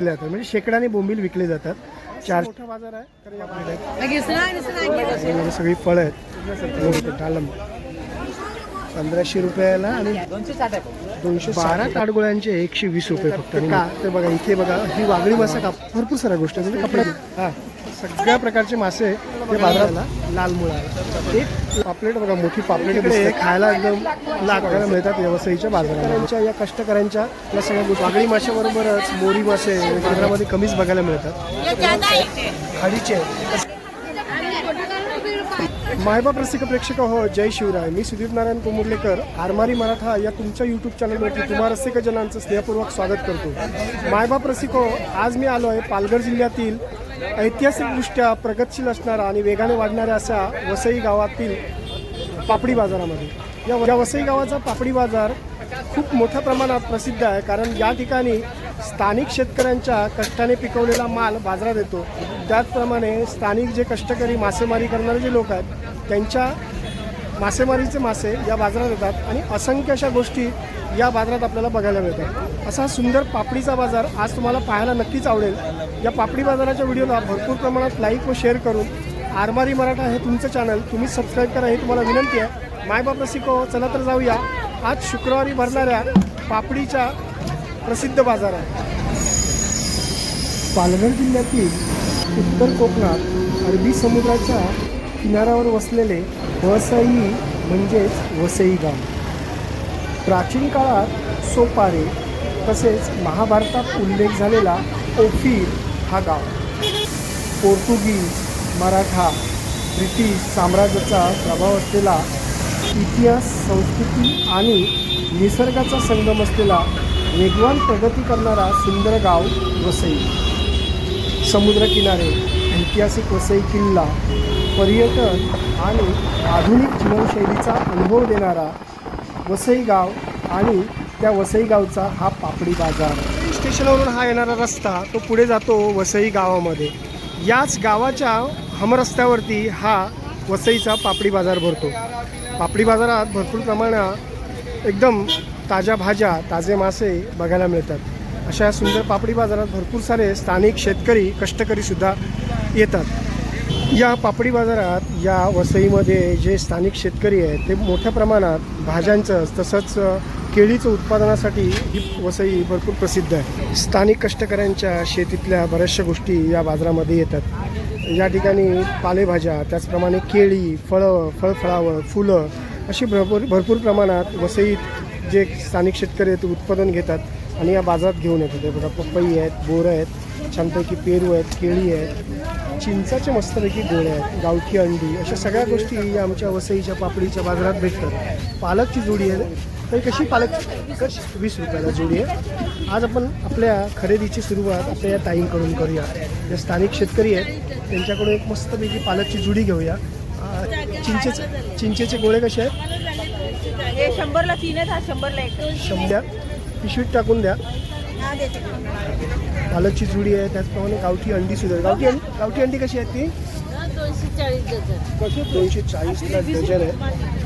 विकले जातात. म्हणजे शेकडाने बोंबील विकले जातात. चार मोठा बाजार आहे सगळी फळं आहेत. डालम पंधराशे रुपयाला आणि दोनशे बारा ताडगोळ्यांचे एकशे वीस रुपये फक्त. का? ते बघा इथे बघा ही वागळी मासा का? भरपूर साऱ्या गोष्टी आहेत. म्हणजे कपडा हा. सगळ्या प्रकारचे मासे हे बाजाराला लाल मुळा आहे एक पापलेट बघा मोठी पापलेट इकडे खायला एकदम लागायला मिळतात व्यवसायीच्या बाजारात त्यांच्या या कष्टकऱ्यांच्या या सगळ्या गोष्टी वागळी माशाबरोबरच मोरी मासे बाजारामध्ये कमीच बघायला मिळतात. खाडीचे मायबा रसिक प्रेक्षक हो जय शिवराय. मी सुदीप नारायण कोमुर्लेकर. आरमारी मराठा या तुमच्या यूट्यूब चॅनलवरती तुम्हा रसिक जनांचं स्नेहपूर्वक स्वागत करतो. मायबाप रसिको आज मी आलो आहे पालघर जिल्ह्यातील ऐतिहासिकदृष्ट्या प्रगतशील असणारा आणि वेगाने वाढणाऱ्या अशा वसई गावातील पापडी बाजारामध्ये. या या वसई गावाचा पापडी बाजार खूप मोठ्या प्रमाणात प्रसिद्ध आहे. कारण या ठिकाणी स्थानिक शेतकऱ्यांच्या कष्टाने पिकवलेला माल बाजारात येतो. त्याचप्रमाणे स्थानिक जे कष्टकरी मासेमारी करणारे जे लोक आहेत त्यांच्या मासेमारीचे मासे या बाजारात येतात आणि असंख्य अशा गोष्टी या बाजारात आपल्याला बघायला मिळतात. असा सुंदर पापडीचा बाजार आज तुम्हाला पाहायला नक्कीच आवडेल. या पापडी बाजाराच्या व्हिडिओला भरपूर प्रमाणात लाईक व शेअर करून आरमारी मराठा हे तुमचं चॅनल तुम्ही सबस्क्राईब करा ही तुम्हाला विनंती आहे. मायबाप रसिको हो, चला तर जाऊया. आज शुक्रवारी भरणाऱ्या पापडीच्या प्रसिद्ध बाजार आहे. पालघर जिल्ह्यातील उत्तर कोकणात अरबी समुद्राच्या किनाऱ्यावर वसलेले वसई म्हणजेच वसई गाव. प्राचीन काळात सोपारे तसेच महाभारतात उल्लेख झालेला ओफीर हा गाव. पोर्तुगीज मराठा ब्रिटिश साम्राज्याचा प्रभाव असलेला इतिहास संस्कृती आणि निसर्गाचा संगम असलेला वेगवान प्रगती करणारा सुंदर गाव वसई. समुद्रकिनारे ऐतिहासिक वसई किल्ला पर्यटन आणि आधुनिक जीवनशैलीचा अनुभव देणारा वसई गाव आणि त्या वसई गावचा हा पापडी बाजार. स्टेशनवरून हा येणारा रस्ता तो पुढे जातो वसई गावामध्ये. याच गावाच्या हमरस्त्यावरती हा वसईचा पापडी बाजार भरतो. पापडी बाजारात भरपूर प्रमाणात एकदम ताज्या भाज्या ताजे मासे बघायला मिळतात. अशा सुंदर पापडी बाजारात भरपूर सारे स्थानिक शेतकरी कष्टकरीसुद्धा येतात. या पापडी बाजारात या वसईमध्ये जे स्थानिक शेतकरी आहेत ते मोठ्या प्रमाणात भाज्यांचं तसंच केळीचं उत्पादनासाठी ही वसई भरपूर प्रसिद्ध आहे. स्थानिक कष्टकऱ्यांच्या शेतीतल्या बऱ्याचशा गोष्टी या बाजारामध्ये येतात. या ठिकाणी पालेभाज्या त्याचप्रमाणे केळी फळं फळफळावळ फुलं अशी भरपूर भरपूर प्रमाणात वसईत जे स्थानिक शेतकरी आहेत ते उत्पादन घेतात आणि या बाजारात घेऊन येतात. ते बघा पपई आहेत बोरं आहेत छानपैकी पेरू आहेत केळी आहेत. चिंचाचे मस्तपैकी गोळे आहेत गावठी अंडी अशा सगळ्या गोष्टी या आमच्या वसईच्या पापडीच्या बाजारात भेटतात. पालकची जोडी आहे. तर कशी पालक कशी? वीस रुपयाला जोडी आहे. आज आपण आपल्या खरेदीची सुरुवात आपल्या या ताईंकडून करूया. जे स्थानिक शेतकरी आहेत त्यांच्याकडून एक मस्तपैकी पालकची जुडी घेऊया. चिंचेचे चिंचेचे गोळे कसे आहेत? शंभरला तीन आहेत शंभरला एक. शंभर. पिशवीत टाकून द्या. पालकची जुडी आहे त्याचप्रमाणे गावठी अंडी सुद्धा. आहे. गावठी अंडी गावठी अंडी कशी आहेत ती? दोनशे चाळीस डझन. दोनशे चाळीसला डझन आहे.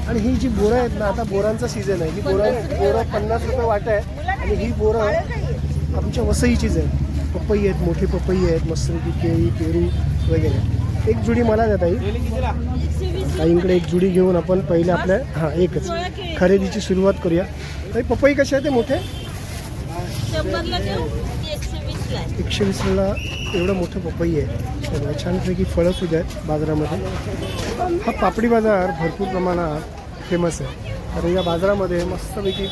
आणि ही जी बोरं आहेत ना आता बोरांचा सीझन आहे. ही बोरं बोरं पन्नास रुपये वाट आहे. आणि ही बोरं आमच्या वसईचीच आहे पपई आहेत मोठी पपई आहेत मस्तपैकी केळी पेरू वगैरे. एक जुडी मला द्या ताई. एकशे वीस ताईंकडे एक जुडी घेऊन आपण पहिले आपल्या हां एकच. खरेदीची सुरुवात करूया. ताई पपई कशी आहे ते मोठे? शंभरला देऊ? एकशे वीसला आहे. एकशे वीसला एवढं मोठं पपई आहे. हे छानपैकी फळं सुद्धा आहेत बाजारामध्ये. हा पापडी बाजार भरपूर प्रमाणात फेमस आहे. तर या बाजारामध्ये मस्तपैकी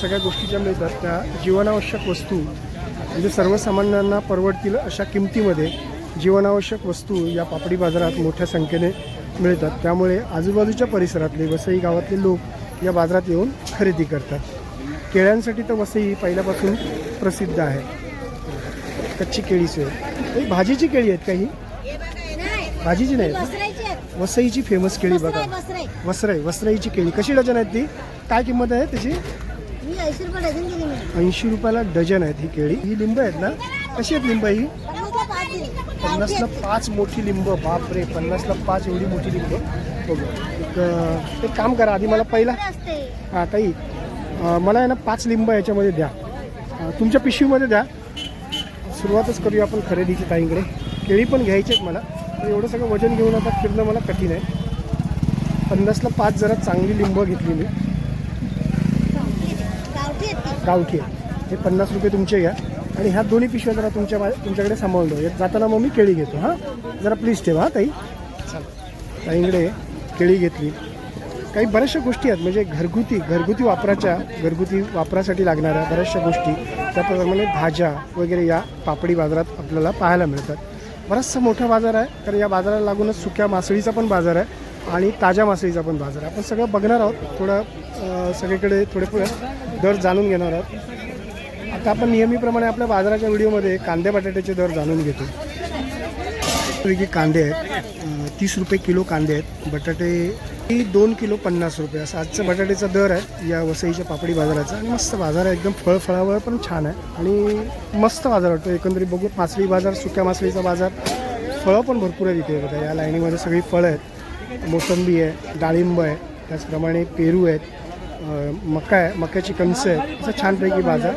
सगळ्या गोष्टी ज्या मिळतात त्या जीवनावश्यक वस्तू म्हणजे सर्वसामान्यांना परवडतील अशा किमतीमध्ये जीवनावश्यक वस्तू या पापडी बाजारात मोठ्या संख्येने मिळतात. त्यामुळे आजूबाजूच्या परिसरातले वसई गावातले लोक या बाजारात येऊन खरेदी करतात. केळ्यांसाठी तर वसई पहिल्यापासून प्रसिद्ध आहे. कच्ची केळीची आहे ही भाजीची केळी आहेत काही भाजीची नाही. वसईची फेमस केळी बघा. वसराई वसराईची केळी. कशी डझन आहेत ती? काय किंमत आहे त्याची? ऐंशी रुपयाला डझन आहेत ही केळी. ही लिंब आहेत ना? कशी आहेत लिंब ही? पन्नासला पाच मोठी लिंब. बापरे पन्नासला पाच एवढी मोठी लिंब. बघू. एक एक काम करा आधी मला पहिला हां ताई. मला आहे ना पाच लिंब याच्यामध्ये द्या. तुमच्या पिशवीमध्ये द्या. सुरुवातच करूया आपण खरेदीची ताईंकडे. केळी पण घ्यायची आहेत मला. पण एवढं सगळं वजन घेऊन आता फिरणं मला कठीण आहे. पन्नासला पाच जरा चांगली लिंब घेतली मी. गावठी हे पन्नास रुपये तुमचे घ्या. आणि ह्या दोन्ही पिशव्या जरा तुमच्या मा- तुमच्याकडे सांभाळून एक जाताना मग मी केळी घेतो. हां? जरा प्लीज ठेवा हां ताई. ताईंकडे केळी घेतली. काही बऱ्याचशा गोष्टी आहेत. म्हणजे घरगुती घरगुती वापराच्या घरगुती वापरासाठी लागणाऱ्या बऱ्याचशा गोष्टी त्याप्रमाणे भाज्या वगैरे या पापडी बाजारात आपल्याला पाहायला मिळतात. बराचसा मोठा बाजार आहे कारण या बाजाराला लागूनच सुक्या मासळीचा पण बाजार आहे आणि ताज्या मासळीचा पण बाजार आहे. आपण सगळं बघणार आहोत. थोडं सगळीकडे थोडे दर जाणून घेणार आहोत. आता आपण नेहमीप्रमाणे आपल्या बाजाराच्या व्हिडिओमध्ये कांदे बटाट्याचे दर जाणून घेतो. कांदे आहेत. तीस रुपये किलो कांदे आहेत. बटाटे ही दोन किलो पन्नास रुपये. असं आजचा बटाट्याचा दर आहे. या वसईच्या पापडी बाजाराचा. आणि मस्त बाजार आहे. एकदम फळफळावर पण छान आहे. आणि मस्त बाजार वाटतो. एकंदरीत बघू मासळी बाजार सुक्या मासळीचा बाजार फळं पण भरपूर आहेत इथे. बघा या लाईनीमध्ये सगळी फळं आहेत. मोसंबी आहे डाळिंब आहे त्याचप्रमाणे पेरू आहेत मका आहे मक्याची कणसं आहेत. असं छानपैकी बाजार.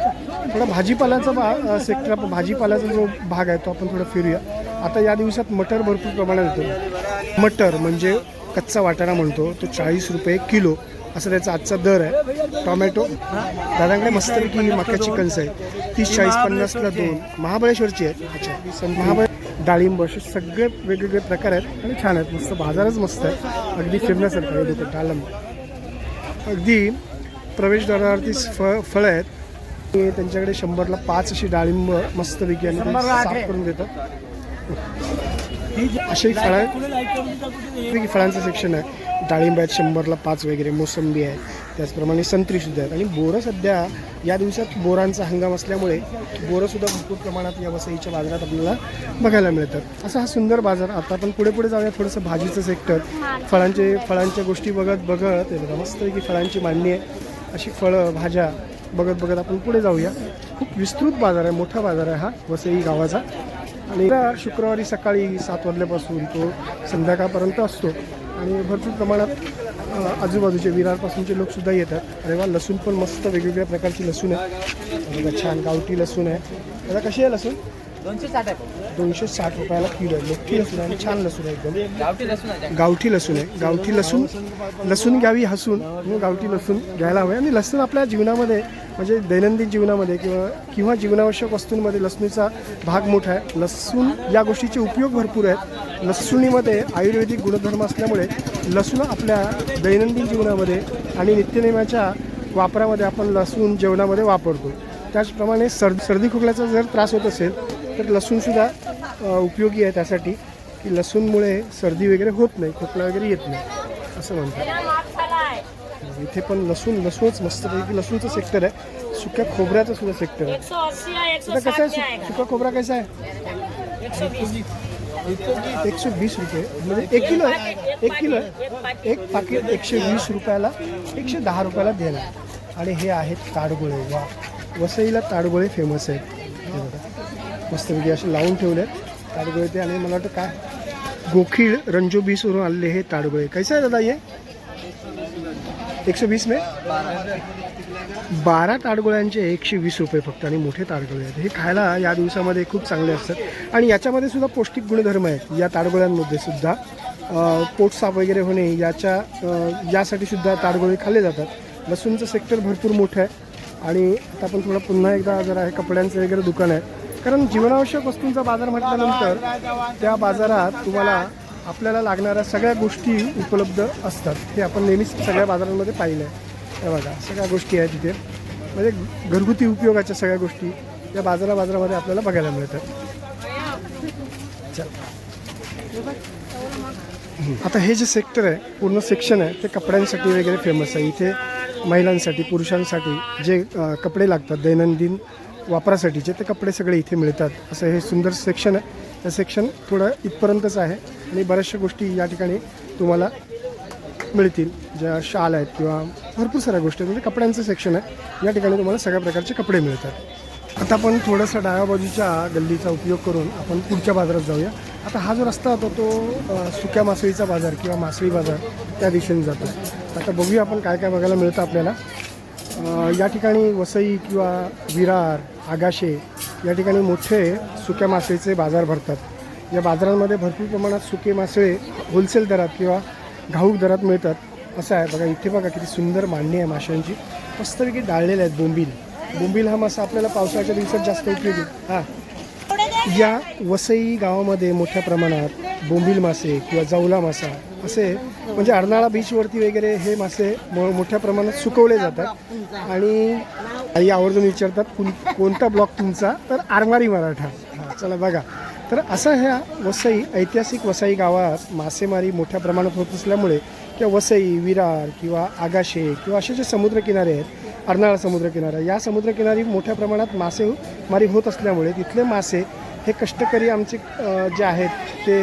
थोडा भाजीपाल्याचा बा सेक्टर आपण भाजीपाल्याचा जो भाग आहे तो आपण थोडा फिरूया. आता या दिवसात मटर भरपूर प्रमाणात येतो. मटर म्हणजे कच्चा वाटाणा म्हणतो तो चाळीस रुपये किलो. असं त्याचा आजचा दर आहे. टोमॅटो दादांकडे मस्तपैकी ही मक्याची कणस आहे तीस चाळीस पन्नासला दोन. महाबळेश्वरची आहेत. अच्छा. महाबळे डाळिंब असे सगळे वेगवेगळे प्रकार आहेत आणि छान आहेत. मस्त बाजारच मस्त आहे. अगदी फिरण्यासारखं आहे इथे डाळिंब अगदी प्रवेशद्वारावरती फळ फळं आहेत. त्यांच्याकडे शंभरला पाच अशी डाळिंब मस्तपैकी आणि साफ करून देतात. असे फळं वेगवेगळी फळांचं सेक्शन आहे डाळिंब आहेत शंभरला पाच वगैरे मोसंबी आहे त्याचप्रमाणे संत्रीसुद्धा आहेत. आणि बोरं सध्या या दिवसात बोरांचा हंगाम असल्यामुळे बोरंसुद्धा भरपूर प्रमाणात या वसईच्या बाजारात आपल्याला बघायला मिळतात. असा हा सुंदर बाजार. आता आपण पुढे पुढे जाऊया थोडंसं भाजीचं सेक्टर फळांचे फळांच्या गोष्टी बघत बघत मस्त की मस्तपैकी फळांची मांडणी आहे. अशी फळं भाज्या बघत बघत आपण पुढे जाऊया. खूप विस्तृत बाजार आहे मोठा बाजार आहे हा वसई गावाचा. आणि शुक्रवारी सकाळी सात वाजल्यापासून तो संध्याकाळपर्यंत असतो. आणि भरपूर प्रमाणात आजूबाजूचे विरारपासूनचे लोकसुद्धा येतात. अरे वा लसूण पण मस्त वेगवेगळ्या प्रकारची लसूण आहे. बघा छान गावठी लसूण आहे. आता कशी आहे लसूण? दोनशे साठ आहे. दोनशे साठ रुपयाला किलो आहे. मोठी लसूण आहे आणि छान लसूण आहे एकदम. गावठी लसूण आहे गावठी लसूण आहे. गावठी लसूण लसूण घ्यावी हसून गावठी लसूण घ्यायला हवे आणि लसूण आपल्या जीवनामध्ये म्हणजे दैनंदिन जीवनामध्ये किंवा किंवा जीवनावश्यक वस्तूंमध्ये लसणीचा भाग मोठा आहे. लसूण या गोष्टीचे उपयोग भरपूर आहेत. लसूणीमध्ये आयुर्वेदिक गुणधर्म असल्यामुळे लसूण आपल्या दैनंदिन जीवनामध्ये आणि नित्यनेमाच्या वापरामध्ये आपण लसूण जेवणामध्ये वापरतो. त्याचप्रमाणे सर सर्दी खोकल्याचा जर त्रास होत असेल तर लसूणसुद्धा उपयोगी आहे त्यासाठी की लसूणमुळे सर्दी वगैरे होत नाही खोकला वगैरे येत नाही असं म्हणतात. इथे पण लसूण लसूणच मस्तपैकी लसूणचं सेक्टर आहे. सुक्या खोबऱ्याचं सुद्धा सेक्टर आहे. आता कसं आहे सुका खोबरा कसा आहे? एक एकशे वीस रुपये. म्हणजे एक किलो आहे. एक किलो आहे. एक पाकिट एकशे वीस रुपयाला एकशे दहा रुपयाला देणार. आणि हे आहेत ताडगोळे. वा. वसईला ताडगोळे फेमस आहेत. मस्तपैकी असे लावून ठेवले आहेत ताडगोळे ते. आणि मला वाटतं काय गोखीळ रंजो बीसवरून आलेले हे ताडगोळे. कैसे आहे दादा हे? एकशे वीस मे? बारा ताडगोळ्यांचे एकशे वीस रुपये फक्त आणि मोठे ताडगोळे आहेत. हे खायला या दिवसामध्ये खूप चांगले असतात. आणि याच्यामध्ये सुद्धा पौष्टिक गुणधर्म आहेत. या ताडगोळ्यांमध्ये सुद्धा पोटसाप पोट साफ वगैरे होणे याच्या यासाठी सुद्धा ताडगोळे खाल्ले जातात. लसूणचं सेक्टर भरपूर मोठं आहे. आणि आता आपण थोडं पुन्हा एकदा जरा आहे कपड्यांचं वगैरे दुकान आहे. कारण जीवनावश्यक वस्तूंचा बाजार म्हटल्यानंतर त्या बाजारात तुम्हाला आपल्याला लागणाऱ्या सगळ्या गोष्टी उपलब्ध असतात. हे आपण नेहमीच सगळ्या बाजारांमध्ये पाहिलं आहे हे बघा सगळ्या गोष्टी आहेत तिथे. म्हणजे घरगुती उपयोगाच्या सगळ्या गोष्टी या बाजारा बाजारामध्ये आपल्याला बघायला मिळतात. चल. आता हे जे सेक्टर आहे पूर्ण सेक्शन आहे ते कपड्यांसाठी वगैरे फेमस आहे. इथे महिलांसाठी पुरुषांसाठी जे कपडे लागतात दैनंदिन वापरासाठीचे ते कपडे सगळे इथे मिळतात. असं हे सुंदर सेक्शन आहे. हे सेक्शन थोडं इथपर्यंतच आहे. आणि बऱ्याचशा गोष्टी या ठिकाणी तुम्हाला मिळतील. ज्या शाल आहेत किंवा भरपूर साऱ्या गोष्टी आहेत. म्हणजे कपड्यांचं सेक्शन आहे. या ठिकाणी तुम्हाला सगळ्या प्रकारचे कपडे मिळतात. आता आपण थोडासा डाव्या बाजूच्या गल्लीचा उपयोग करून आपण पुढच्या बाजारात जाऊया. आता हा जो रस्ता होता तो सुक्या मासळीचा बाजार किंवा मासळी बाजार त्या दिशेने जातो आता बघूया आपण काय काय बघायला मिळतं आपल्याला. या ठिकाणी वसई किंवा विरार आगाशे या ठिकाणी मोठे सुक्या मासळीचे बाजार भरतात. या बाजारांमध्ये भरपूर प्रमाणात सुके मासळे होलसेल दरात किंवा घाऊक दरात मिळतात. असं आहे. बघा इथे बघा किती सुंदर मांडणी आहे माशांची. मस्तपैकी डाळलेले आहेत बोंबील. बोंबील हा मासा आपल्याला पावसाळ्याच्या दिवसात जास्त उपयोगी. हां. या वसई गावामध्ये मोठ्या प्रमाणात बोंबील मासे किंवा जावला मासा असे म्हणजे अर्नाळा बीचवरती वगैरे हे मासे मो मोठ्या प्रमाणात सुकवले जातात. आणि आई आवर्जून विचारतात कोण कोणता ब्लॉक तुमचा? तर आरमारी मराठा. चला बघा. तर असं ह्या वसई ऐतिहासिक वसई गावात मासेमारी मोठ्या प्रमाणात होत असल्यामुळे किंवा वसई विरार किंवा आगाशे किंवा असे जे समुद्रकिनारे आहेत अर्नाळा समुद्रकिनारा या समुद्रकिनारी मोठ्या प्रमाणात मासेमारी होत असल्यामुळे तिथले मासे हे कष्टकरी आमचे जे आहेत ते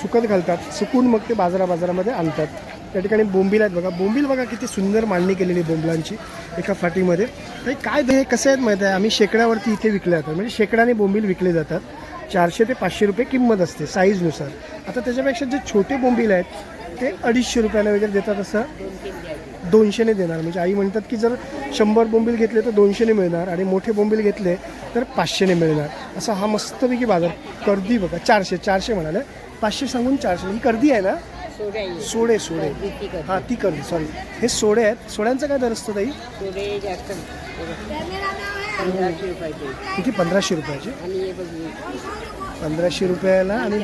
सुकत घालतात सुकून मग ते बाजारा बाजारामध्ये आणतात. त्या ठिकाणी बोंबील आहेत बघा. बोंबील बघा किती सुंदर मांडणी केलेली आहे बोंबलांची एका फाटीमध्ये. आणि काय हे कसं आहेत माहीत आहे? आम्ही शेकड्यावरती इथे विकले जातात. म्हणजे शेकड्याने बोंबील विकले जातात. चारशे ते पाचशे रुपये किंमत असते साईजनुसार आता त्याच्यापेक्षा जे छोटे बोंबील आहेत ते अडीचशे रुपयाला वगैरे देतात असं. दोनशेने देणार. म्हणजे आई म्हणतात की जर शंभर बोंबील घेतले तर दोनशेने मिळणार आणि मोठे बोंबील घेतले तर पाचशेने मिळणार. असा हा मस्तपैकी बाजार. कर्दी बघा चारशे चारशे म्हणाले. पाचशे सांगून चारशे. ही कर्दी आहे ना? सोडे सोडे हां ती कर्दी. सॉरी हे सोडे आहेत. सोड्यांचा काय दर असतो ताई? किती? पंधराशे रुपयाचे. पंधराशे रुपयाला आणि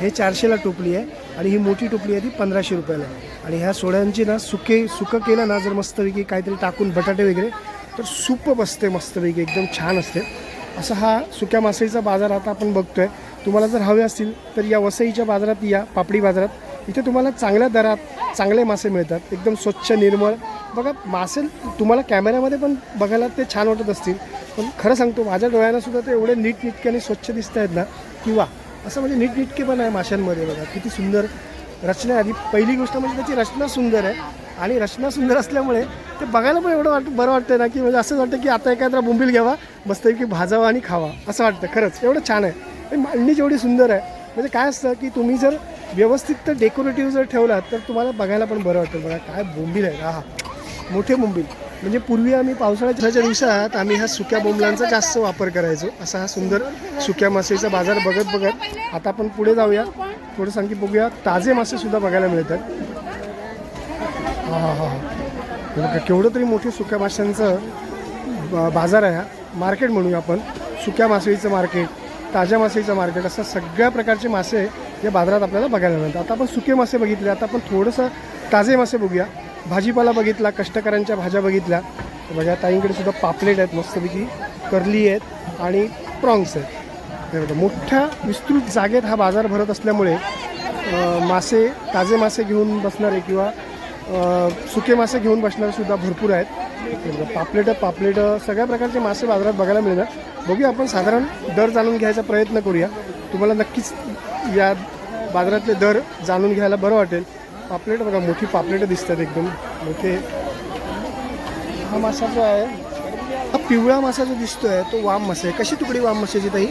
हे चारशेला. टोपली आहे. आणि ही मोठी टोपली आहे ती पंधराशे रुपयाला. आहे. आणि ह्या सोड्यांची ना सुके सुकं केलं ना जर मस्तपैकी काहीतरी टाकून बटाटे वगैरे तर सूप बसते मस्तपैकी एकदम छान असते. असा हा सुक्या मासळीचा बाजार आता आपण बघतोय. तुम्हाला जर हवे असतील तर या वसईच्या बाजारात या पापडी बाजारात. इथे तुम्हाला चांगल्या दरात चांगले मासे मिळतात. एकदम स्वच्छ निर्मळ. बघा मासे तुम्हाला कॅमेऱ्यामध्ये पण बघायला ते छान वाटत असतील. पण खरं सांगतो माझ्या डोळ्यांनासुद्धा ते एवढे नीटनिटके आणि स्वच्छ दिसत आहेत ना किंवा असं म्हणजे नीटनिटके पण आहे माशांमध्ये बघा. किती सुंदर रचना आहे. आधी पहिली गोष्ट म्हणजे त्याची रचना सुंदर आहे. आणि रचना सुंदर असल्यामुळे ते बघायला पण एवढं वाटतं बरं वाटतं ना की म्हणजे असं वाटतं की आता एखादा बोंबील घ्यावा मस्तपैकी भाजावा आणि खावा. असं वाटतं. खरंच. एवढं छान आहे. मांडणी जेवढी सुंदर आहे म्हणजे काय असतं की तुम्ही जर व्यवस्थित तर डेकोरेटिव्ह जर ठेवलात तर तुम्हाला बघायला पण बरं वाटतं बघा काय बोंबील आहे. हा मोठे बोंबील. म्हणजे पूर्वी आम्ही पावसाळ्याच्या दिवसात आम्ही ह्या सुक्या बोंबलांचा जास्त वापर करायचो. असा हा सुंदर सुक्या मासेचा बाजार बघत बघत आता आपण पुढे जाऊया. थोडं आणखी बघूया. ताजे मासे सुद्धा बघायला मिळतात. हां हां हां केवढं तरी मोठे सुक्या माशांचं बाजार आहे हा. मार्केट म्हणूया आपण. सुक्या मासळीचं मार्केट ताज्या मासळीचं मार्केट असं सगळ्या प्रकारचे मासे या बाजारात आपल्याला बघायला मिळतात. आता आपण सुके मासे बघितले. आता आपण थोडंसं ताजे मासे बघूया. भाजीपाला बघितला कष्टकऱ्यांच्या भाज्या बघितल्या. तर बघा ताईंकडे सुद्धा पापलेट आहेत मस्तपैकी करली आहेत आणि प्रॉन्ग्स आहेत. बघा, मोठ्या विस्तृत जागेत हा बाजार भरत असल्यामुळे मासे ताजे मासे घेऊन बसणारे किंवा सुके मासे घेऊन बसणारे सुद्धा भरपूर आहेत. पापलेटं पापलेटं सगळ्या प्रकारचे मासे बाजारात बघायला मिळणार बघूया आपण साधारण दर जाणून घ्यायचा प्रयत्न करूया. तुम्हाला नक्कीच या बाजारातले दर जाणून घ्यायला बरं वाटेल. पापलेट बघा मोठी पापलेटं दिसतात एकदम. मोठे. हा मासा जो आहे हा पिवळा मासा जो दिसतोय तो वाम मासा आहे. कशी तुकडी वाम माशाची ताई?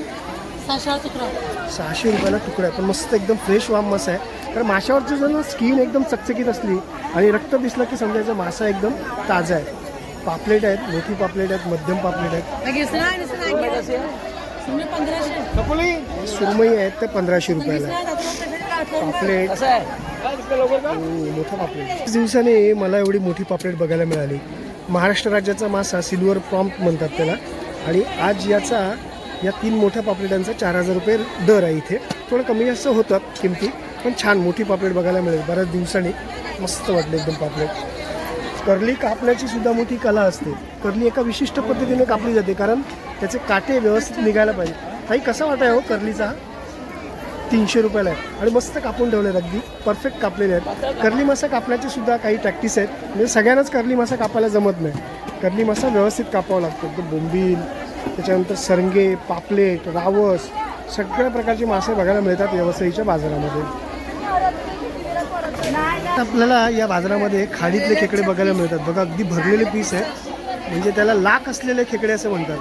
सहाशे रुपयाला तुकडा आहे. पण मस्त एकदम फ्रेश वाम मासा आहे. तर माशावरची जर ना स्किन एकदम चकचकीत असली आणि रक्त दिसलं की समजायचं मासा एकदम ताजा आहे. पापलेट आहेत मोठी पापलेट आहेत मध्यम पापलेट आहेत. सुरमई आहेत ते पंधराशे रुपयाला. पापलेट. मोठा पापलेट. दिवसाने मला एवढी मोठी पापलेट बघायला मिळाली. महाराष्ट्र राज्याचा मासा सिल्वर प्रॉम्प्ट म्हणतात त्याला. आणि आज याचा या तीन मोठ्या पापलेटांचा चार हजार रुपये दर आहे इथे. थोडं कमी जास्त होतात किमती पण छान मोठी पापलेट बघायला मिळेल. बऱ्याच दिवसांनी मस्त वाटले एकदम पापलेट. करली कापण्याची सुद्धा मोठी कला असते. करली एका विशिष्ट पद्धतीने कापली जाते कारण त्याचे काटे व्यवस्थित निघायला पाहिजे. काही कसा वाटाय हो करलीचा? तीनशे रुपयाला आहे आणि मस्त कापून ठेवले आहेत अगदी. परफेक्ट कापलेले आहेत. कर्ली मासा कापण्याची सुद्धा काही प्रॅक्टिस आहेत. म्हणजे सगळ्यांनाच कर्ली मासा कापायला जमत नाही. करली मासा व्यवस्थित कापावा लागतो. तो बोंबील त्याच्यानंतर सरंगे पापलेट रावस सगळ्या प्रकारचे मासे बघायला मिळतात व्यवसायीच्या बाजारामध्ये. आपल्याला या बाजारामध्ये खाडीतले खेकडे बघायला मिळतात. बघा अगदी भरलेले पीस आहे म्हणजे त्याला लाख असलेले खेकडे असं म्हणतात.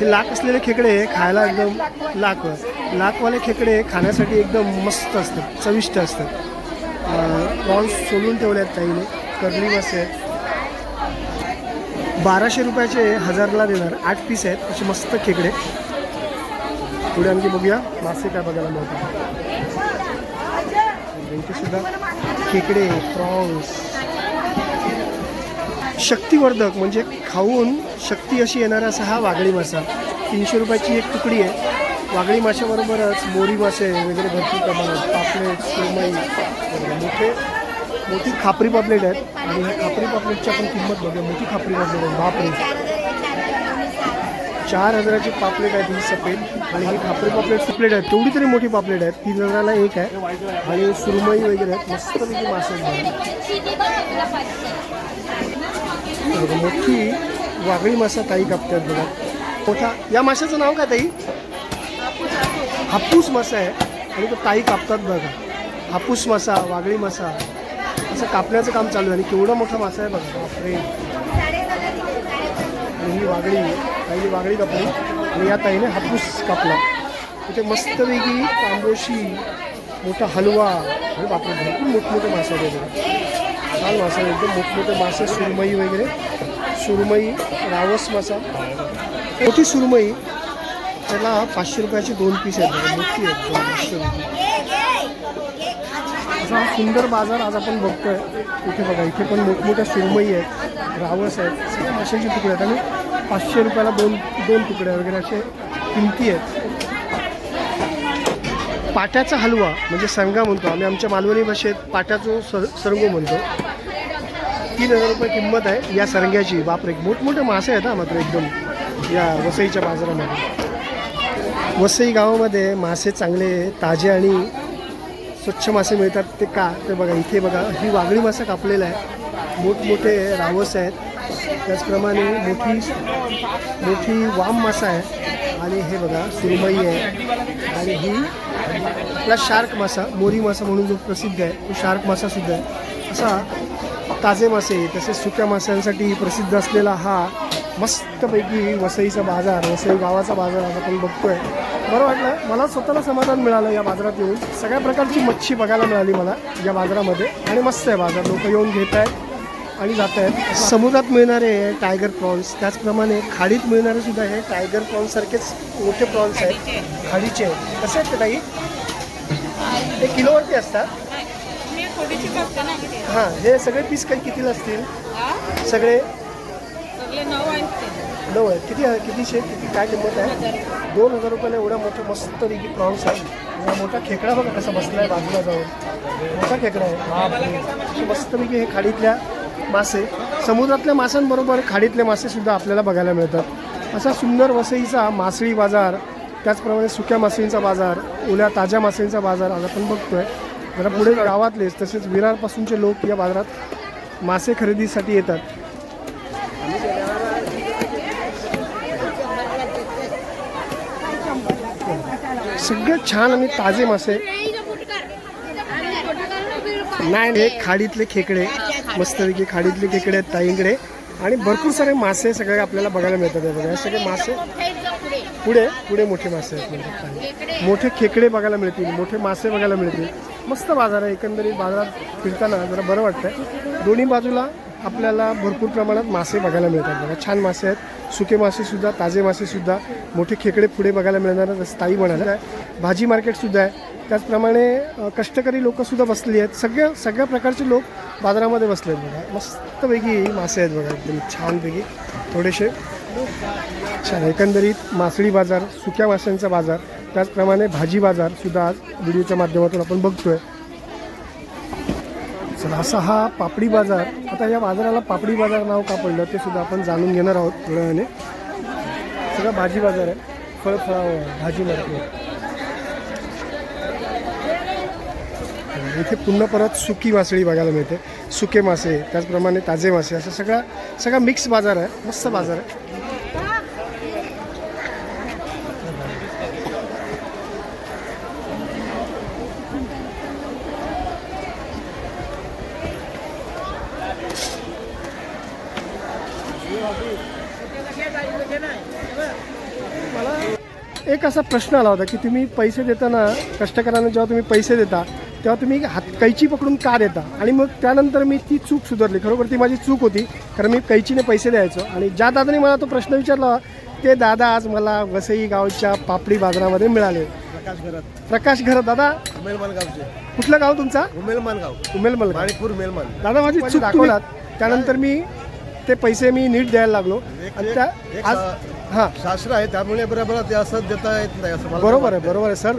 हे लाख असलेले खेकडे खायला एकदम लाख लाखवाले खेकडे खाण्यासाठी एकदम मस्त असतात चविष्ट असतात. प्रॉन्स सोलून ठेवले आहेत ताईने कर्ली मासे आहेत. बाराशे रुपयाचे हजारला देणार आठ पीस आहेत असे मस्त खेकडे. पुढे आणखी बघूया मासे काय बघायला मिळतात. सुद्धा खेकडे प्रॉन्स. शक्तिवर्धक म्हणजे खाऊन शक्ती अशी येणारा असा हा वागळी मासा. तीनशे रुपयाची एक तुकडी आहे. वागळी माशाबरोबरच मोरी मासे वगैरे भरपूर प्रमाणात पापलेट सुरमई मोठे मोठी खापरी पापलेट आहेत. आणि ह्या खापरी पापलेटची आपण किंमत बघूया. मोठी खापरी पापलेट आहे. बापरे. चार हजाराची पापलेट आहे ही सफेद. आणि ही खापरी पापलेट सुपलेट आहे तेवढी तरी मोठी पापलेट आहेत. तीन हजाराला एक आहे. आणि सुरमई वगैरे आहेत. मस्तपैकी मासे आहेत. बघा. मोठी वागळी मासा ताई कापतात बघा. मोठा या माशाचं नाव काय ताई? हापूस मासा आहे आणि तो ताई कापतात बघा. हापूस मासा वागळी मासा असं कापण्याचं काम चालू आहे आणि केवढा मोठा मासा आहे बघा. बापरे. आणि ही वागळी ताईने वागळी कापली आणि या ताईने हापूस कापला. इथे मस्तपैकी तांबोशी मोठा हलवा. आणि बापरे भरपूर मोठमोठे मासे आहेत बघा. छान मासा एकदम मोठमोठे मासे सुरमई वगैरे. सुरमई रावस मासा. मोठी सुरमई. त्याला पाचशे रुपयाचे दोन पीस आहेत. मोठी आहेत दोन पाचशे रुपये असा हा सुंदर बाजार आज आपण बघतोय. इथे बघा इथे पण मोठमोठ्या सुरमई आहेत रावस आहेत माशांची तुकडे आहेत. आणि पाचशे रुपयाला दोन दोन तुकड्या वगैरे असे किमती आहेत. पाट्याचा हलवा म्हणजे सरंगा म्हणतो आम्ही आमच्या मालवणी भाषेत पाट्याचं सर सरंगो म्हणतो. तीन हजार रुपये किंमत आहे या सरंग्याची. बापरे मोठमोठे मासे आहेत हा मात्र एकदम या वसईच्या बाजारामध्ये. वसई गावामध्ये मासे चांगले ताजे आणि स्वच्छ मासे मिळतात. ते का? ते बघा इथे बघा. ही वागळी मासा कापलेला आहे मोठमोठे रावस आहेत. त्याचप्रमाणे मोठी मोठी वाम मासा आहे. आणि हे बघा सुरमई आहे. आणि ही आपला शार्क मासा मोरी मासा म्हणून जो प्रसिद्ध आहे तो शार्क मासासुद्धा आहे. असा ताजे मासे तसेच सुक्या माशांसाठी प्रसिद्ध असलेला हा मस्तपैकी वसईचा बाजार वसई गावाचा बाजार आज आपण बघतोय. बरं वाटलं. मला स्वतःला समाधान मिळालं या बाजारात येऊन. सगळ्या प्रकारची मच्छी बघायला मिळाली मला या बाजारामध्ये. आणि मस्त आहे बाजार. लोक येऊन घेत आहेत आणि जात आहेत. समुद्रात मिळणारे टायगर प्रॉन्स त्याचप्रमाणे खाडीत मिळणारे सुद्धा हे टायगर प्रॉन्ससारखेच मोठे प्रॉन्स आहेत. खाडीचे. कसे आहेत ते ताई? ते किलोवरती असतात. हां हे सगळे पीस काही कितीला असतील? सगळे? नऊ आहेत किती आहे? कितीशे किती काय किंमत आहे? दोन हजार रुपयाला एवढा मोठा मस्त पैकी प्रॉन्स आहे. एवढा मोठा खेकडा बघा कसा बसला आहे बाजूला जाऊन. मोठा खेकडा आहे. मस्तपैकी हे खाडीतल्या मासे. समुद्रातल्या माशांबरोबर खाडीतले मासेसुद्धा आपल्याला बघायला मिळतात. असा सुंदर वसईचा मासळी बाजार त्याचप्रमाणे सुक्या मासळींचा बाजार ओल्या ताज्या मासळींचा बाजार आज आपण बघतोय. जरा पुढे गावातलेच तसेच विरारपासूनचे लोक या बाजारात मासे खरेदीसाठी येतात. सगळं छान आणि ताजे मासे. नाही हे खाडीतले खेकडे. मस्तपैकी खाडीतले खेकडे आहेत ताईंकडे. आणि भरपूर सारे मासे सगळे आपल्याला बघायला मिळतात हे बघा. हे सगळे मासे पुढे पुढे मोठे मासे आहेत म्हणजे मोठे खेकडे बघायला मिळतील मोठे मासे बघायला मिळतील. मस्त बाजार आहे. एकंदरीत बाजारात फिरताना जरा बरं वाटतंय. दोन्ही बाजूला आपल्याला भरपूर प्रमाणात मासे बघायला मिळतात बघा. छान मासे आहेत. सुके मासेसुद्धा ताजे मासेसुद्धा मोठे खेकडे पुढे बघायला मिळणार स्थायी म्हणाले आहे भाजी मार्केटसुद्धा आहे. त्याचप्रमाणे कष्टकरी लोकंसुद्धा बसली आहेत. सगळ्या सगळ्या प्रकारचे लोक बाजारामध्ये बसले आहेत बघा. मस्तपैकी मासे आहेत बघा. एकदम छानपैकी. थोडेसे छान. एकंदरीत मासळी बाजार सुक्या माशांचा बाजार त्याचप्रमाणे भाजी बाजारसुद्धा आज व्हिडिओच्या माध्यमातून आपण बघतो आहे चला असा हा पापडी बाजार आता या बाजाराला पापडी बाजार नाव का पडलं ते सुद्धा आपण जाणून घेणार आहोत थोड्या वेळाने सगळा भाजी बाजार आहे. फळ फळावर भाजी मार्केट. इथे पुन्हा परत सुकी मासळी बघायला मिळते. सुके मासे त्याचप्रमाणे ताजे मासे असं सगळा सगळा मिक्स बाजार आहे. मस्त बाजार आहे मला एक असा प्रश्न आला होता की तुम्ही पैसे देताना कष्टकऱ्यांना जेव्हा तुम्ही पैसे देता तेव्हा तुम्ही हात कैची पकडून का देता? आणि मग त्यानंतर मी ती चूक सुधारली. खरोखर ती माझी चूक होती कारण मी कैचीने पैसे द्यायचो. आणि ज्या दादाने मला तो प्रश्न विचारला ते दादा आज मला वसई गावच्या पापडी बाजारामध्ये मिळाले. प्रकाश घरात. प्रकाश घर दादा उमेलमान गावचे कुठलं गाव तुमचा? उमेलमान गाव उमेल मला माणिकपूर उमेलमान दादा माझी चूक दाखवलात त्यानंतर मी ते पैसे मी नीट द्यायला लागलो. आणि त्या एक आज हां. शास्त्र आहे त्यामुळे बरोबर ते असं देता येत नाही असं मला बरोबर आहे बरोबर आहे. सर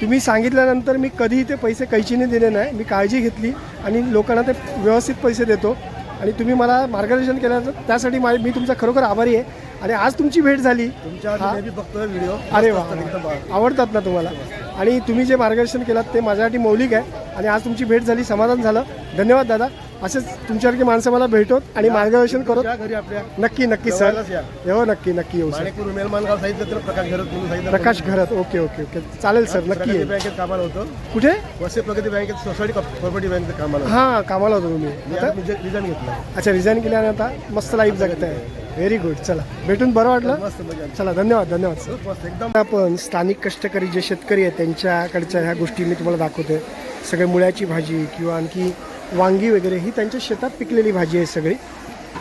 तुम्ही सांगितल्यानंतर मी कधीही ते पैसे कैचीने दिले नाही. मी काळजी घेतली आणि लोकांना ते व्यवस्थित पैसे देतो. आणि तुम्ही मला मार्गदर्शन केलं त्यासाठी मा- मी तुमचा खरोखर आभारी आहे. आणि आज तुमची भेट झाली. तुमच्या हा. बघतोय व्हिडिओ अरे वा आवडतात ना तुम्हाला. आणि तुम्ही जे मार्गदर्शन केलं ते माझ्यासाठी मौलिक आहे. आणि आज तुमची भेट झाली समाधान झालं. धन्यवाद दादा. असेच तुमच्यासारखी माणसं मला भेटोत आणि मार्गदर्शन करोत. तुमच्या घरी आपल्या नक्की नक्की सर. जवळच या. हो नक्की नक्की येऊ सर. माणिकपूर उमेलमान गाव सांगितलं तर प्रकाश घरात म्हणून सांगितलं प्रकाश घरात ओके ओके ओके. चालेल सर नक्की प्रगती येईल बँकेत कामाला होतो. कुठे? वसई प्रगती बँकेत सोसायटी कॉर्पोरेटिव्ह बँकेत कामाला हां कामाला होतो तुम्ही. मी आता? आता रिझन घेतला. अच्छा रिझाईन केल्याने आता मस्त लाईफ जगताय. व्हेरी गुड चला. भेटून बरं वाटलं. चला धन्यवाद धन्यवाद. सर एकदम आपण स्थानिक कष्टकरी जे शेतकरी आहेत त्यांच्याकडच्या ह्या गोष्टी मी तुम्हाला दाखवतोय सगळे मुळ्याची भाजी किंवा आणखी वांगी वगैरे ही त्यांच्या शेतात पिकलेली भाजी आहे सगळी.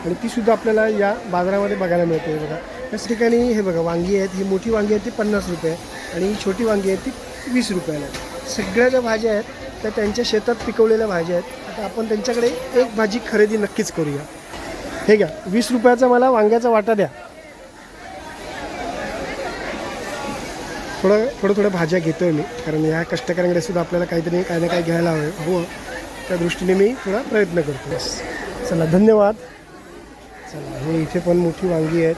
आणि ती सुद्धा आपल्याला या बाजारामध्ये बघायला मिळते. बघा. याच ठिकाणी हे बघा वांगी आहेत. ही मोठी वांगी आहेत ती पन्नास रुपये. आणि ही छोटी वांगी आहेत ती वीस रुपयाला. आहे. सगळ्या ज्या भाज्या आहेत त्या त्यांच्या शेतात पिकवलेल्या भाज्या आहेत. आता आपण त्यांच्याकडे एक भाजी खरेदी नक्कीच करूया. हे घ्या. वीस रुपयाचा मला वांग्याचा वाटा द्या. थोडं थोडं थोडं भाज्या घेतो आहे मी. कारण या कष्टकऱ्यांकडे सुद्धा आपल्याला काहीतरी काही ना काही घ्यायला हवं हवं. त्या दृष्टीने मी थोडा प्रयत्न करतो बस. चला धन्यवाद. चला हे इथे पण मोठी वांगी आहेत.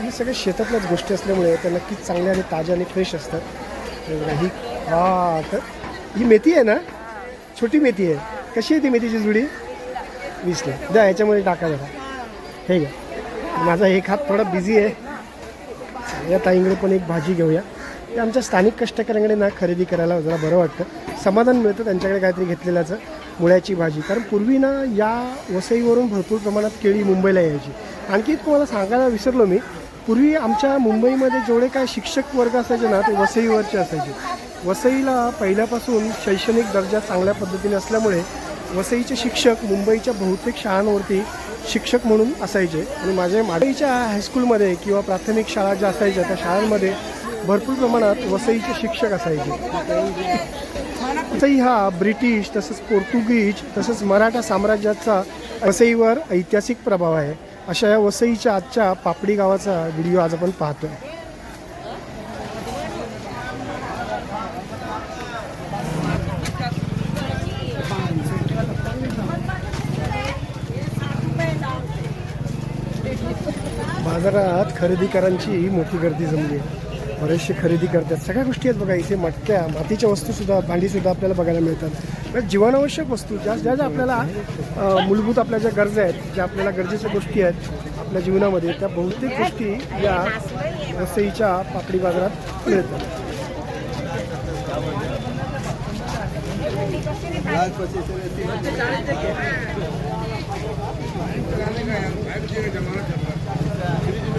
ही सगळ्या शेतातल्याच गोष्टी असल्यामुळे त्या नक्कीच चांगल्या आणि ताज्या आणि फ्रेश असतात. ही हा तर ही मेथी आहे ना? छोटी मेथी आहे. कशी आहे ती मेथीची जुडी? वीसला. द्या याच्यामध्ये टाका जरा. हे घ्या माझा एक हात थोडा बिझी आहे. या ताईंकडे पण एक भाजी घेऊया. ते आमच्या स्थानिक कष्टकऱ्यांकडे ना खरेदी करायला जरा बरं वाटतं. समाधान मिळतं त्यांच्याकडे काहीतरी घेतलेल्याचं मुळ्याची भाजी. कारण पूर्वी ना या वसईवरून भरपूर प्रमाणात केळी मुंबईला यायची. आणखी तुम्हाला सांगायला विसरलो मी. पूर्वी आमच्या मुंबईमध्ये जेवढे काय शिक्षक वर्ग असायचे ना ते वसईवरचे असायचे. वसईला पहिल्यापासून शैक्षणिक दर्जा चांगल्या पद्धतीने असल्यामुळे वसईचे शिक्षक मुंबईच्या बहुतेक शाळांवरती शिक्षक म्हणून असायचे. आणि माझ्या माडईच्या हायस्कूलमध्ये किंवा प्राथमिक शाळा ज्या असायच्या त्या शाळांमध्ये भरपूर प्रमाणात वसईचे शिक्षक असायचे. वसई हा ब्रिटिश तसंच पोर्तुगीज तसंच मराठा साम्राज्याचा वसईवर ऐतिहासिक प्रभाव आहे. अशा या वसईच्या आजच्या पापडी गावाचा व्हिडिओ आज आपण पाहतोय बाजारात खरेदीकरांची मोठी गर्दी जमली. आहे बरेचसे खरेदी करतात. सगळ्या गोष्टी आहेत बघा इथे मटक्या मातीच्या वस्तूसुद्धा भांडीसुद्धा आपल्याला बघायला मिळतात. जीवनावश्यक वस्तू ज्या ज्या ज्या आपल्याला मूलभूत आपल्या ज्या गरजा आहेत ज्या आपल्याला गरजेच्या गोष्टी आहेत आपल्या जीवनामध्ये त्या बहुतेक गोष्टी या वसईच्या पापडी बाजारात मिळतात.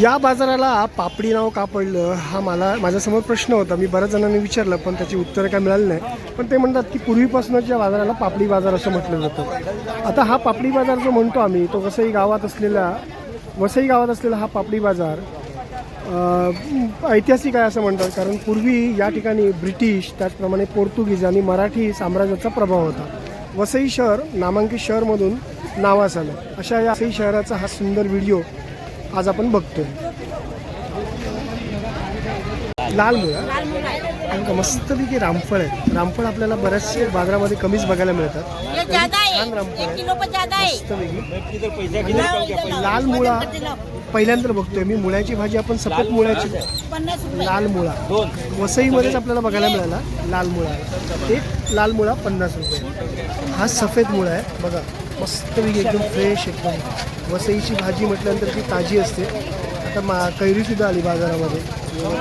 या बाजाराला पापडी नाव का पडलं हा मला माझ्यासमोर प्रश्न होता. मी बऱ्याच जणांनी विचारलं पण त्याची उत्तरं काय मिळाली नाही. पण ते म्हणतात की पूर्वीपासूनच या बाजाराला पापडी बाजार असं म्हटलं जातं. आता हा पापडी बाजार जो म्हणतो आम्ही तो वसई गावात असलेला वसई गावात असलेला हा पापडी बाजार ऐतिहासिक आहे असं म्हणतात. कारण पूर्वी या ठिकाणी ब्रिटिश त्याचप्रमाणे पोर्तुगीज आणि मराठी साम्राज्याचा प्रभाव होता. वसई शहर नामांकित शहरमधून नावास आलं. अशा या वसई शहराचा हा सुंदर व्हिडिओ आज आपण बघतोय. लाल मुळा. आणि का मस्तपैकी रामफळ आहे रामफळ आपल्याला बऱ्याचशे बाजारामध्ये कमीच बघायला मिळतात. छान रामफळ लाल मुळा पहिल्यांदा बघतोय. मी मुळ्याची भाजी आपण सफेद मुळ्याची लाल मुळा. वसईमध्येच आपल्याला बघायला मिळाला लाल मुळा. एक लाल मुळा पन्नास रुपये. हा सफेद मुळा आहे. बघा. मस्तपैकी एकदम फ्रेश एकदम वसईची भाजी म्हटल्यानंतर ती ताजी असते. आता मा कैरीसुद्धा आली बाजारामध्ये.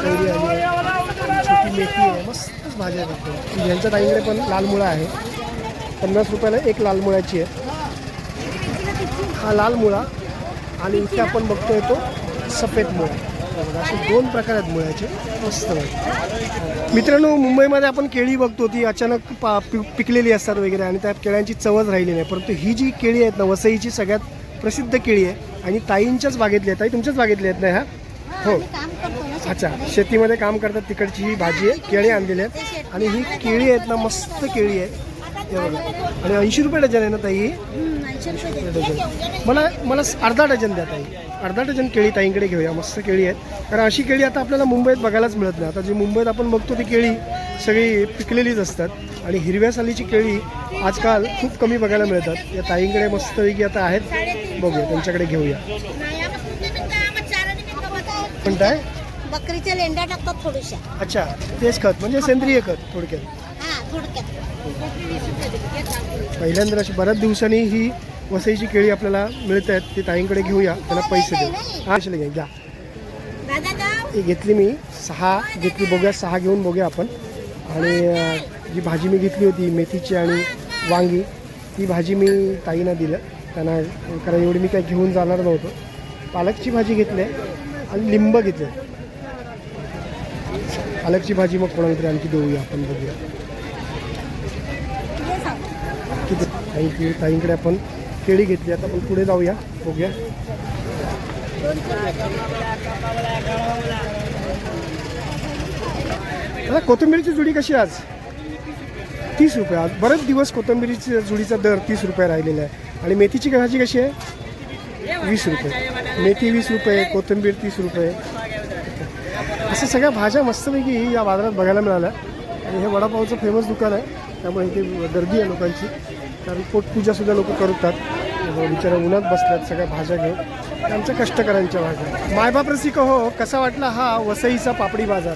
कैरी आली आहे छोटी मेथी आहे मस्तच भाज्या आहेत एकदम. यांच्या ताईंकडे पण लाल मुळा आहे. पन्नास रुपयाला एक लाल मुळाची आहे. हा लाल मुळा आणि इथे आपण बघतोय तो सफेद मुळा. बघा, असे दोन प्रकार आहेत मुळ्याचे. मस्त. आहेत मित्रांनो मुंबईमध्ये आपण केळी बघतो ती अचानक पा पि- पिकलेली असतात वगैरे आणि त्या केळ्यांची चवच राहिली नाही. परंतु ही जी केळी आहेत ना वसईची सगळ्यात प्रसिद्ध केळी आहे आणि ताईंच्याच बागेतली आहे. ताई तुमच्याच बागेतली आहेत ना ह्या? हो. अच्छा. शेतीमध्ये काम करतात तिकडची ही भाजी आहे. केळी आणलेली आहेत. आणि ही केळी आहेत ना मस्त केळी आहे. आणि ऐंशी रुपये डझन आहे ना ताई ही? मला मला अर्धा डझन द्या ताई. अर्धा डझन केळी ताईंकडे घेऊया. मस्त केळी आहेत. कारण अशी केळी आता आपल्याला मुंबईत बघायलाच मिळत नाही. आता जी मुंबईत आपण बघतो ती केळी सगळी पिकलेलीच असतात. आणि हिरव्या सालीची केळी आजकाल खूप कमी बघायला मिळतात. या ताईंकडे मस्तपैकी आता आहेत. बघूया त्यांच्याकडे घेऊया. पण काय बकरीच्या लेंड्या टाकतात थोड्याशा अच्छा तेच खत म्हणजे सेंद्रिय खत थोडक्यात. हा थोडक्यात. पहिल्यांदा अशी बऱ्याच दिवसांनी ही वसईची केळी आपल्याला मिळत आहेत ती ताईंकडे घेऊया त्यांना पैसे देऊ. हा कशाला घ्या ही घेतली मी सहा घेतली बघूया सहा घेऊन बघूया आपण. आणि जी भाजी मी घेतली होती मेथीची आणि वांगी ती भाजी मी ताईंना दिलं. त्यांना कारण एवढी मी काही घेऊन जाणार नव्हतो. पालकची भाजी घेतली आहे आणि लिंब घेतले पालकची भाजी मग कोणाला तरी आणखी देऊया आपण बघूया. किती? ताई ताईंकडे आपण केळी घेतली. आता आपण पुढे जाऊया. बघूया. आता कोथिंबीरची जुडी कशी आहे आज? तीस रुपये. आज बरेच दिवस कोथिंबीरीची जुडीचा दर तीस रुपये राहिलेला आहे. आणि मेथीची भाजी कशी आहे? वीस रुपये. मेथी वीस रुपये कोथिंबीर तीस रुपये. असं सगळ्या भाज्या मस्तपैकी या बाजारात बघायला मिळाल्या. आणि हे वडापावचं फेमस दुकान आहे. त्यामुळे इथे गर्दी आहे लोकांची. कारण पोटपूजासुद्धा लोक करतात. हो, बिचारा उन्हात बसल्यात सगळ्या भाज्या घेऊन. त्यांच्या कष्टकऱ्यांच्या भाज्या. मायबाप रसिक हो कसा वाटला हा वसईचा पापडी बाजार?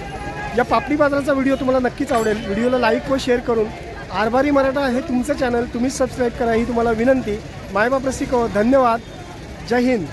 या पापडी बाजाराचा व्हिडिओ तुम्हाला नक्कीच आवडेल. व्हिडिओला लाईक व शेअर करून आरबारी मराठा हे तुमचं चॅनल तुम्हीच सबस्क्राईब करा ही तुम्हाला विनंती. मायबाप रसिक हो धन्यवाद. जय हिंद.